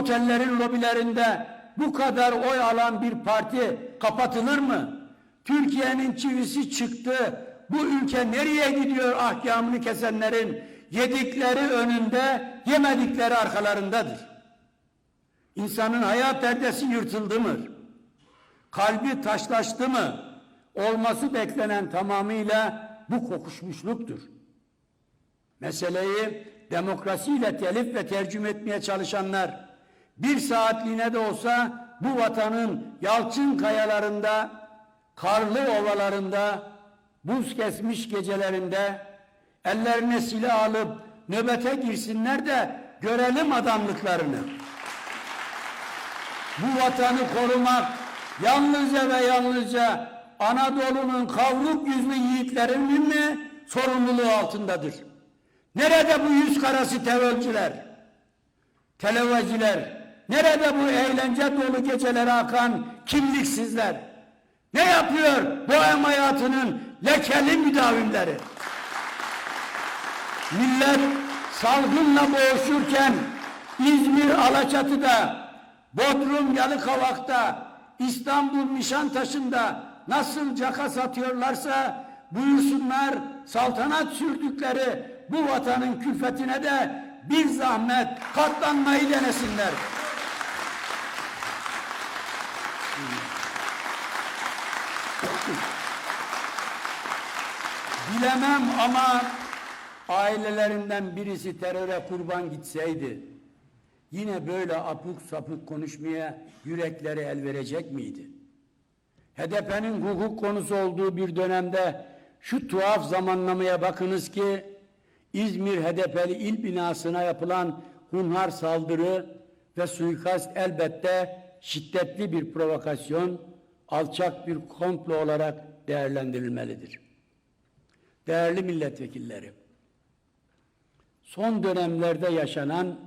otellerin lobilerinde bu kadar oy alan bir parti kapatılır mı? Türkiye'nin çivisi çıktı. Bu ülke nereye gidiyor ahkamını kesenlerin yedikleri önünde, yemedikleri arkalarındadır. İnsanın hayat perdesi yırtıldı mı? Kalbi taşlaştı mı? Olması beklenen tamamıyla bu kokuşmuşluktur. Meseleyi demokrasiyle telif ve tercüme etmeye çalışanlar bir saatliğine de olsa bu vatanın yalçın kayalarında, karlı ovalarında, buz kesmiş gecelerinde ellerine silah alıp nöbete girsinler de görelim adamlıklarını. Bu vatanı korumak yalnızca ve yalnızca Anadolu'nun kavruk yüzlü yiğitlerinin mi sorumluluğu altındadır? Nerede bu yüz karası terörcüler? Televaziler? Nerede bu eğlence dolu gecelere akan kimliksizler? Ne yapıyor bohem hayatının lekeli müdavimleri? Millet salgınla boğuşurken İzmir Alaçatı'da, Bodrum Yalıkavak'ta, İstanbul Nişantaşı'nda nasıl caka satıyorlarsa buyursunlar saltanat sürdükleri bu vatanın külfetine de bir zahmet katlanmayı denesinler. Bilemem ama ailelerinden birisi teröre kurban gitseydi yine böyle apuk sapık konuşmaya yürekleri el verecek miydi? HDP'nin hukuk konusu olduğu bir dönemde şu tuhaf zamanlamaya bakınız ki İzmir HDP'li il binasına yapılan hunhar saldırı ve suikast elbette şiddetli bir provokasyon, alçak bir komplo olarak değerlendirilmelidir. Değerli milletvekilleri, son dönemlerde yaşanan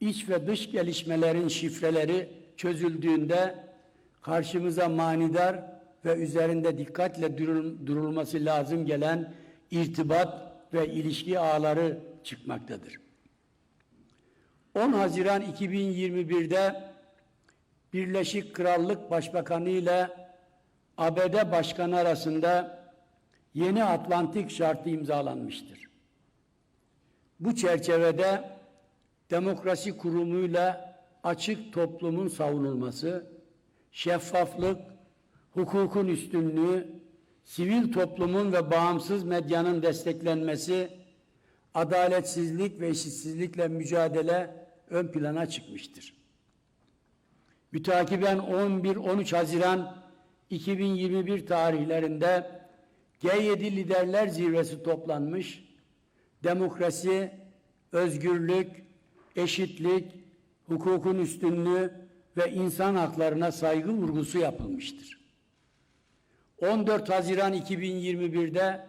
iç ve dış gelişmelerin şifreleri çözüldüğünde karşımıza manidar ve üzerinde dikkatle durulması lazım gelen irtibat ve ilişki ağları çıkmaktadır. 10 Haziran 2021'de Birleşik Krallık Başbakanı ile ABD Başkanı arasında yeni Atlantik şartı imzalanmıştır. Bu çerçevede demokrasi kurumuyla açık toplumun savunulması, şeffaflık, hukukun üstünlüğü, sivil toplumun ve bağımsız medyanın desteklenmesi, adaletsizlik ve eşitsizlikle mücadele ön plana çıkmıştır. Mütakiben 11-13 Haziran 2021 tarihlerinde G7 Liderler Zirvesi toplanmış, demokrasi, özgürlük, eşitlik, hukukun üstünlüğü ve insan haklarına saygı vurgusu yapılmıştır. 14 Haziran 2021'de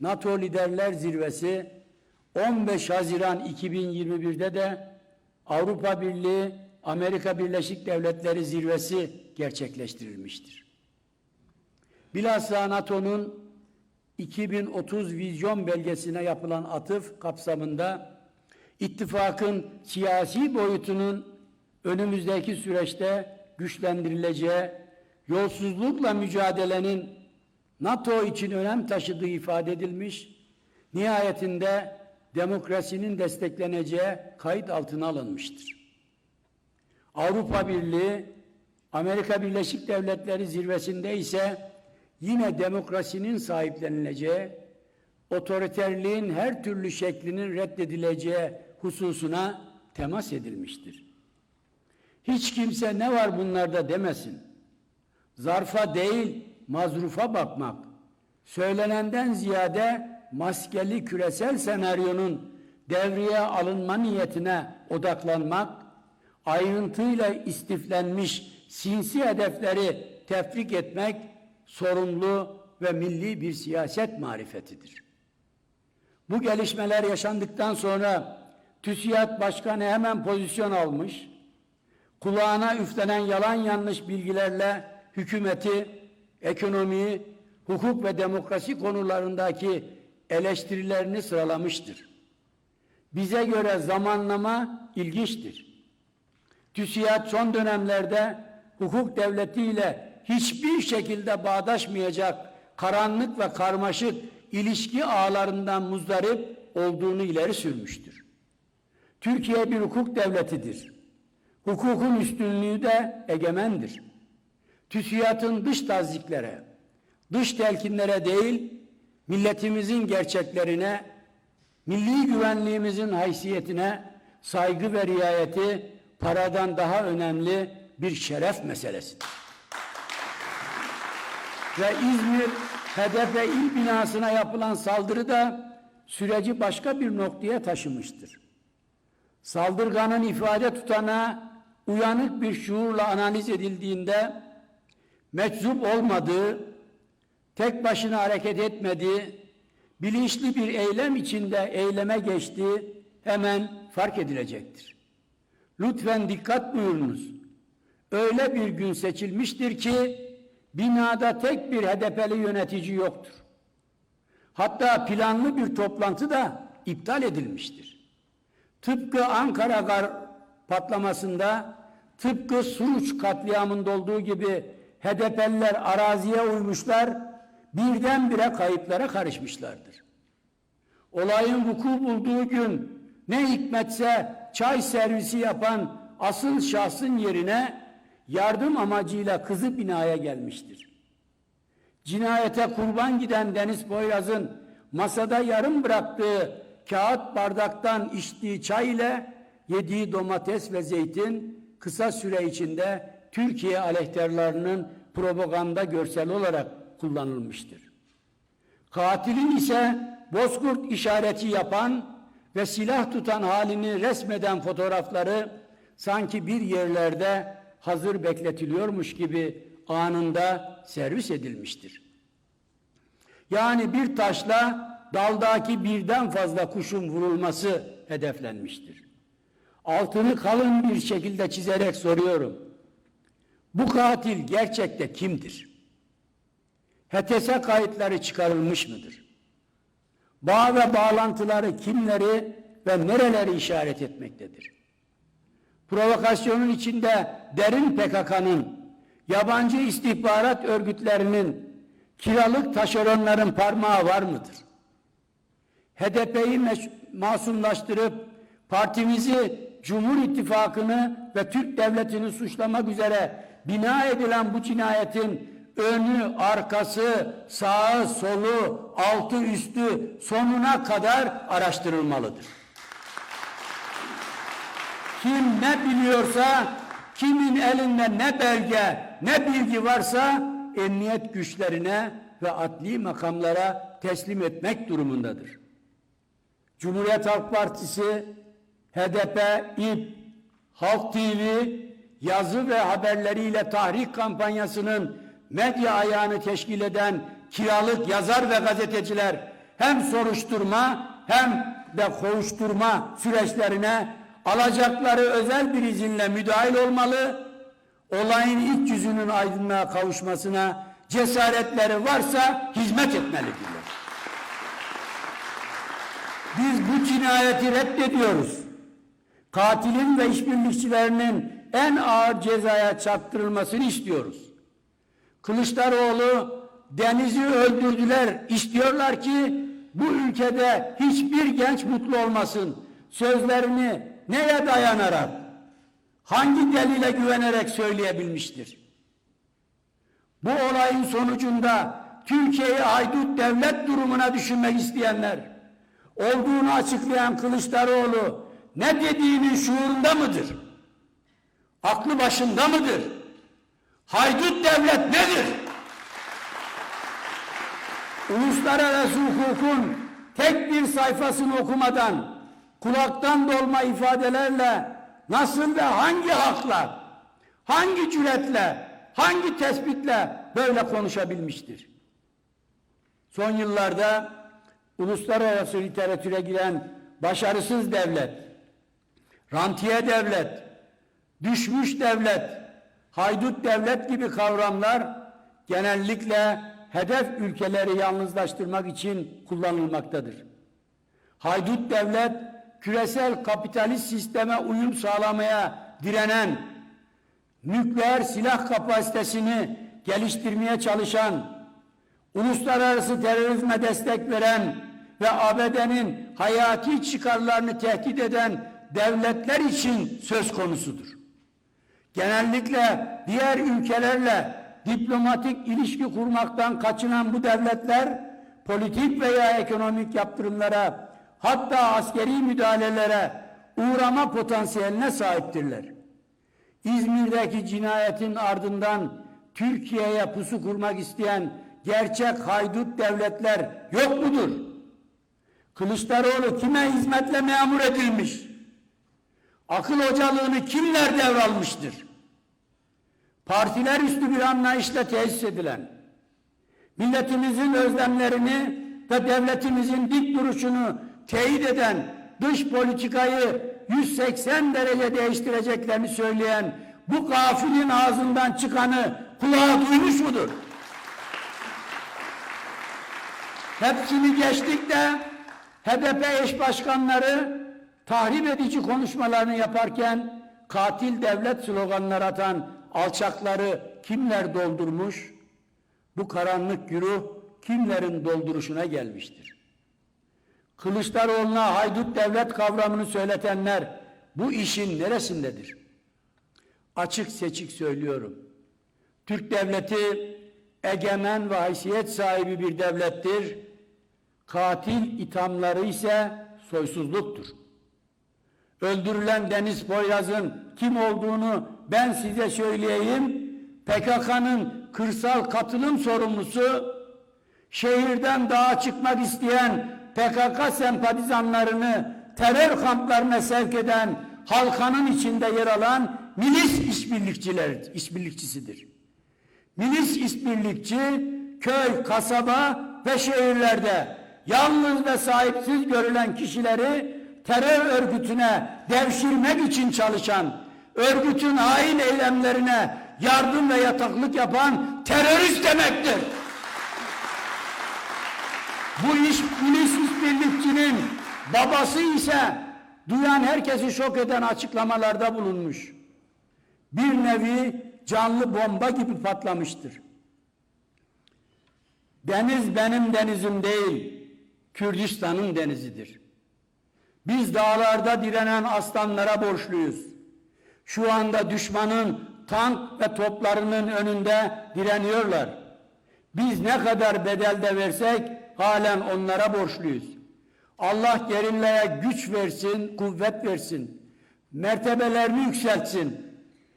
NATO Liderler Zirvesi, 15 Haziran 2021'de de Avrupa Birliği Amerika Birleşik Devletleri Zirvesi gerçekleştirilmiştir. Bilhassa NATO'nun 2030 vizyon belgesine yapılan atıf kapsamında ittifakın siyasi boyutunun önümüzdeki süreçte güçlendirileceği, yolsuzlukla mücadelenin NATO için önem taşıdığı ifade edilmiş, nihayetinde demokrasinin destekleneceği kayıt altına alınmıştır. Avrupa Birliği, Amerika Birleşik Devletleri zirvesinde ise yine demokrasinin sahiplenileceği, otoriterliğin her türlü şeklinin reddedileceği hususuna temas edilmiştir. Hiç kimse ne var bunlarda demesin. Zarfa değil, mazrufa bakmak, söylenenden ziyade maskeli küresel senaryonun devreye alınma niyetine odaklanmak, ayrıntıyla istiflenmiş sinsi hedefleri tefrik etmek sorumlu ve milli bir siyaset marifetidir. Bu gelişmeler yaşandıktan sonra TÜSİAD Başkanı hemen pozisyon almış, kulağına üflenen yalan yanlış bilgilerle hükümeti, ekonomiyi, hukuk ve demokrasi konularındaki eleştirilerini sıralamıştır. Bize göre zamanlama ilginçtir. TÜSİAD son dönemlerde hukuk devletiyle hiçbir şekilde bağdaşmayacak karanlık ve karmaşık ilişki ağlarından muzdarip olduğunu ileri sürmüştür. Türkiye bir hukuk devletidir. Hukukun üstünlüğü de egemendir. TÜSİAD'ın dış taziklere, dış telkinlere değil, milletimizin gerçeklerine, milli güvenliğimizin haysiyetine saygı ve riayeti paradan daha önemli bir şeref meselesidir. Ve İzmir HDP il binasına yapılan saldırı da süreci başka bir noktaya taşımıştır. Saldırganın ifade tutana uyanık bir şuurla analiz edildiğinde meczup olmadığı, tek başına hareket etmediği, bilinçli bir eylem içinde eyleme geçtiği hemen fark edilecektir. Lütfen dikkat buyurunuz. Öyle bir gün seçilmiştir ki binada tek bir HDP'li yönetici yoktur. Hatta planlı bir toplantı da iptal edilmiştir. Tıpkı Ankara gar patlamasında, tıpkı Suruç katliamında olduğu gibi HDP'liler araziye uymuşlar, birdenbire kayıplara karışmışlardır. Olayın vuku bulduğu gün ne hikmetse çay servisi yapan asıl şahsın yerine yardım amacıyla kızı binaya gelmiştir. Cinayete kurban giden Deniz Poyraz'ın masada yarım bıraktığı kağıt bardaktan içtiği çay ile yediği domates ve zeytin kısa süre içinde Türkiye aleyhtarlarının propaganda görsel olarak kullanılmıştır. Katilin ise bozkurt işareti yapan ve silah tutan halini resmeden fotoğrafları sanki bir yerlerde hazır bekletiliyormuş gibi anında servis edilmiştir. Yani bir taşla daldaki birden fazla kuşun vurulması hedeflenmiştir. Altını kalın bir şekilde çizerek soruyorum. Bu katil gerçekte kimdir? HTS kayıtları çıkarılmış mıdır? Bağ ve bağlantıları kimleri ve nereleri işaret etmektedir? Provokasyonun içinde derin PKK'nın, yabancı istihbarat örgütlerinin, kiralık taşeronların parmağı var mıdır? HDP'yi masumlaştırıp partimizi, Cumhur İttifakı'nı ve Türk Devleti'ni suçlamak üzere bina edilen bu cinayetin önü, arkası, sağı, solu, altı, üstü sonuna kadar araştırılmalıdır. Kim ne biliyorsa, kimin elinde ne belge, ne bilgi varsa emniyet güçlerine ve adli makamlara teslim etmek durumundadır. Cumhuriyet Halk Partisi, HDP, İP, Halk TV, yazı ve haberleriyle tahrik kampanyasının medya ayağını teşkil eden kiralık yazar ve gazeteciler hem soruşturma hem de kovuşturma süreçlerine alacakları özel bir izinle müdahil olmalı, olayın iç yüzünün aydınlığa kavuşmasına cesaretleri varsa hizmet etmelidirler. Biz bu cinayeti reddediyoruz. Katilin ve işbirlikçilerinin en ağır cezaya çarptırılmasını istiyoruz. Kılıçdaroğlu Deniz'i öldürdüler. İstiyorlar ki bu ülkede hiçbir genç mutlu olmasın. Sözlerini neye dayanarak, hangi delile güvenerek söyleyebilmiştir? Bu olayın sonucunda Türkiye'yi haydut devlet durumuna düşünmek isteyenler, olduğunu açıklayan Kılıçdaroğlu ne dediğinin şuurunda mıdır? Aklı başında mıdır? Haydut devlet nedir? Uluslararası hukukun tek bir sayfasını okumadan kulaktan dolma ifadelerle nasıl ve hangi hakla, hangi cüretle, hangi tespitle böyle konuşabilmiştir? Son yıllarda uluslararası literatüre giren başarısız devlet, rantiye devlet, düşmüş devlet, haydut devlet gibi kavramlar genellikle hedef ülkeleri yalnızlaştırmak için kullanılmaktadır. Haydut devlet küresel kapitalist sisteme uyum sağlamaya direnen, nükleer silah kapasitesini geliştirmeye çalışan, uluslararası terörizme destek veren ve ABD'nin hayati çıkarlarını tehdit eden devletler için söz konusudur. Genellikle diğer ülkelerle diplomatik ilişki kurmaktan kaçınan bu devletler politik veya ekonomik yaptırımlara hatta askeri müdahalelere uğrama potansiyeline sahiptirler. İzmir'deki cinayetin ardından Türkiye'ye pusu kurmak isteyen gerçek haydut devletler yok mudur? Kılıçdaroğlu kime hizmetle memur edilmiş? Akıl hocalığını kimler devralmıştır? Partiler üstü bir anlayışla tesis edilen, milletimizin özlemlerini ve devletimizin dik duruşunu teyit eden dış politikayı 180 derece değiştireceklerini söyleyen bu gafilin ağzından çıkanı kulağa duymuş mudur? Hepsini geçtik de HDP eş başkanları tahrip edici konuşmalarını yaparken katil devlet sloganları atan alçakları kimler doldurmuş? Bu karanlık güruh kimlerin dolduruşuna gelmiştir? Kılıçdaroğlu'na haydut devlet kavramını söyletenler bu işin neresindedir? Açık seçik söylüyorum. Türk devleti egemen ve haysiyet sahibi bir devlettir. Katil ithamları ise soysuzluktur. Öldürülen Deniz Poyraz'ın kim olduğunu ben size söyleyeyim. PKK'nın kırsal katılım sorumlusu, şehirden dağa çıkmak isteyen PKK sempatizanlarını terör kamplarına sevk eden halkanın içinde yer alan milis işbirlikçiler, işbirlikçisidir. Milis işbirlikçi köy, kasaba ve şehirlerde yalnız ve sahipsiz görülen kişileri terör örgütüne devşirmek için çalışan, örgütün hain eylemlerine yardım ve yataklık yapan terörist demektir. Bu iş milis işbirlikçinin babası ise duyan herkesi şok eden açıklamalarda bulunmuş. Bir nevi canlı bomba gibi patlamıştır. Deniz benim denizim değil, Kürdistan'ın denizidir. Biz dağlarda direnen aslanlara borçluyuz. Şu anda düşmanın tank ve toplarının önünde direniyorlar. Biz ne kadar bedel de versek halen onlara borçluyuz. Allah gerillere güç versin, kuvvet versin. Mertebelerini yükseltsin.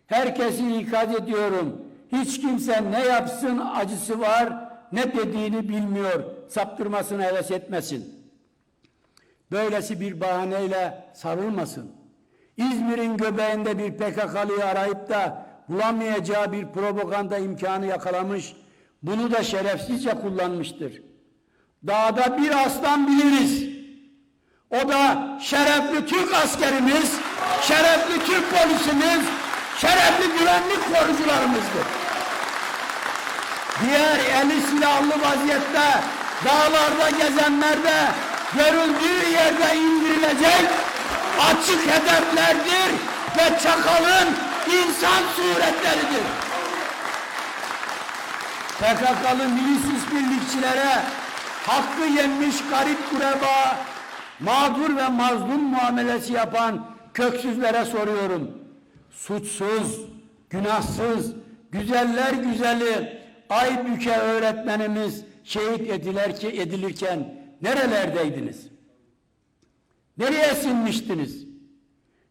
Herkesi ikaz ediyorum. Hiç kimse ne yapsın acısı var, ne dediğini bilmiyor. Saptırmasına heves etmesin. Böylesi bir bahaneyle sarılmasın. İzmir'in göbeğinde bir PKK'lıyı arayıp da bulamayacağı bir propaganda imkanı yakalamış, bunu da şerefsizce kullanmıştır. Dağda bir aslan biliriz. O da şerefli Türk askerimiz, şerefli Türk polisimiz, şerefli güvenlik korucularımızdır. Diğer eli silahlı vaziyette dağlarda gezenlerde görüldüğü yerde indirilecek açık hedeflerdir ve çakalın insan suretleridir. PKK'lı milis işbirlikçilere hakkı yenmiş garip kureba, mağdur ve mazlum muamelesi yapan köksüzlere soruyorum. Suçsuz, günahsız, güzeller güzeli Aybüke öğretmenimiz şehit ediler ki edilirken nerelerdeydiniz? Nereye sinmiştiniz?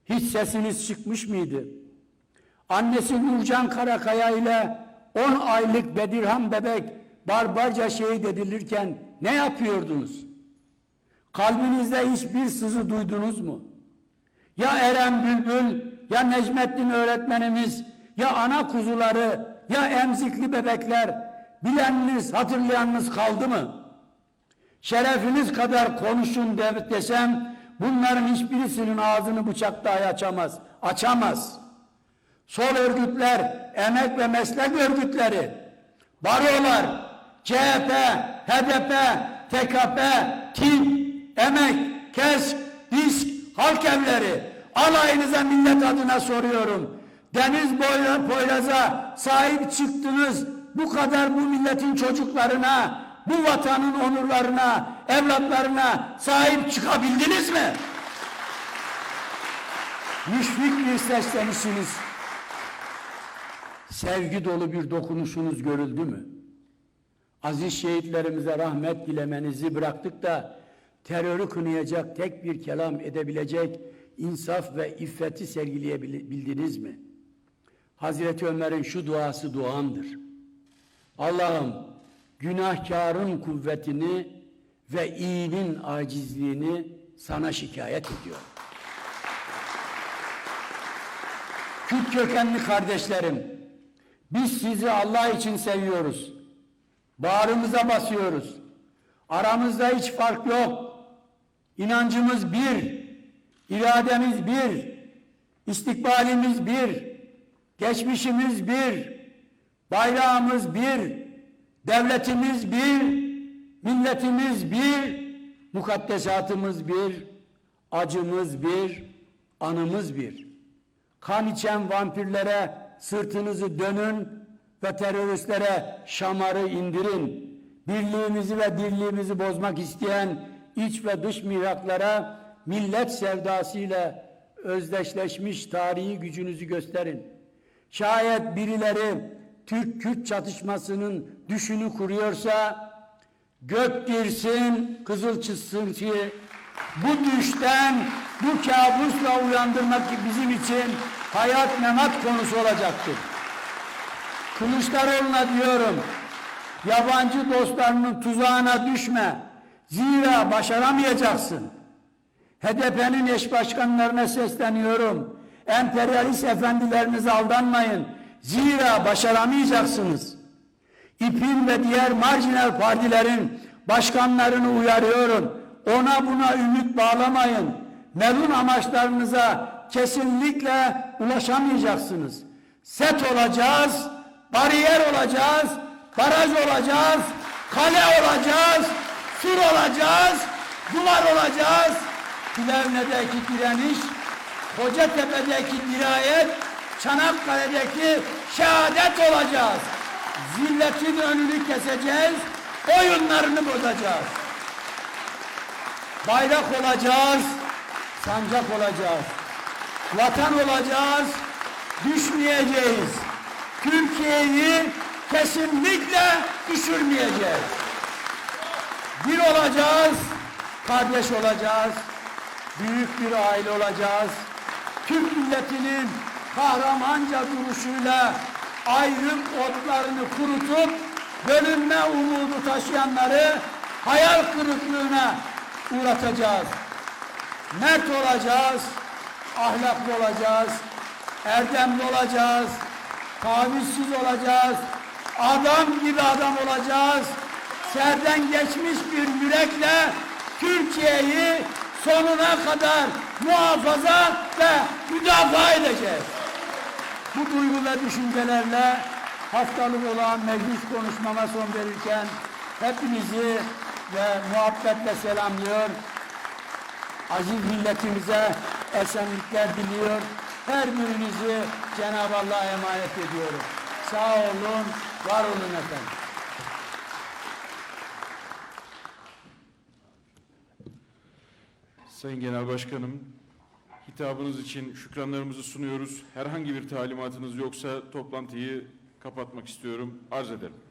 Hiç sesiniz çıkmış mıydı? Annesi Nurcan Karakaya ile 10 aylık Bedirhan bebek barbarca şehit edilirken ne yapıyordunuz? Kalbinizde hiçbir sızı duydunuz mu? Ya Eren Bülbül, ya Necmettin öğretmenimiz, ya ana kuzuları, ya emzikli bebekler bileniniz, hatırlayanınız kaldı mı? Şerefiniz kadar konuşun de, desem bunların hiçbirisinin ağzını bıçak dahi açamaz. Açamaz. Sol örgütler, emek ve meslek örgütleri, barolar, CHP, HDP, TKP, TİM, Emek, KESK, DİSK, halk evleri, alayınıza millet adına soruyorum. Deniz boyla Poyraz'a sahip çıktınız. Bu kadar bu milletin çocuklarına, bu vatanın onurlarına, evlatlarına sahip çıkabildiniz mi? Müşfik bir seslenişiniz, sevgi dolu bir dokunuşunuz görüldü mü? Aziz şehitlerimize rahmet dilemenizi bıraktık da terörü kınayacak tek bir kelam edebilecek insaf ve iffeti sergileyebildiniz mi? Hazreti Ömer'in şu duası duandır. Allah'ım günahkarın kuvvetini ve iyinin acizliğini sana şikayet ediyorum. Kürt kökenli kardeşlerim, biz sizi Allah için seviyoruz. Bağrımıza basıyoruz. Aramızda hiç fark yok. İnancımız bir, irademiz bir, istikbalimiz bir, geçmişimiz bir, bayrağımız bir, devletimiz bir, milletimiz bir, mukaddesatımız bir, acımız bir, anımız bir. Kan içen vampirlere sırtınızı dönün ve teröristlere şamarı indirin. Birliğimizi ve dirliğimizi bozmak isteyen iç ve dış mihraklara millet sevdasıyla özdeşleşmiş tarihi gücünüzü gösterin. Şayet birileri Türk-Kürt çatışmasının düşünü kuruyorsa gök girsin, kızıl çizsin ki bu düşten, bu kabusla uyandırmak bizim için hayat memat konusu olacaktır. Kılıçdaroğlu'na diyorum, yabancı dostlarının tuzağına düşme. Zira başaramayacaksın. HDP'nin eş başkanlarına sesleniyorum. Emperyalist efendilerinize aldanmayın. Zira başaramayacaksınız. İP'in ve diğer marjinal partilerin başkanlarını uyarıyorum. Ona buna ümit bağlamayın. Melun amaçlarınıza kesinlikle ulaşamayacaksınız. Set olacağız, bariyer olacağız, baraj olacağız, kale olacağız, sur olacağız, duvar olacağız. Plevne'deki direniş, Kocatepe'deki dirayet, Çanakkale'deki şehadet olacağız. Zilletin önünü keseceğiz, oyunlarını bozacağız. Bayrak olacağız, sancak olacağız. Vatan olacağız, düşmeyeceğiz. Türkiye'yi kesinlikle düşürmeyeceğiz. Bir olacağız, kardeş olacağız, büyük bir aile olacağız. Türk milletinin kahramanca duruşuyla ayrım otlarını kurutup bölünme umudu taşıyanları hayal kırıklığına uğratacağız. Mert olacağız, ahlaklı olacağız, erdemli olacağız, tavizsiz olacağız, adam gibi adam olacağız. Serden geçmiş bir yürekle Türkiye'yi sonuna kadar muhafaza ve müdafaa edeceğiz. Bu duygu ve düşüncelerle haftalık olan meclis konuşmama son verirken hepinizi ve muhabbetle selamlıyor. Aziz milletimize esenlikler diliyor. Her birinizi Cenab-ı Allah'a emanet ediyorum. Sağ olun, var olun efendim. Sayın Genel Başkanım, hitabınız için şükranlarımızı sunuyoruz. Herhangi bir talimatınız yoksa toplantıyı kapatmak istiyorum. Arz ederim.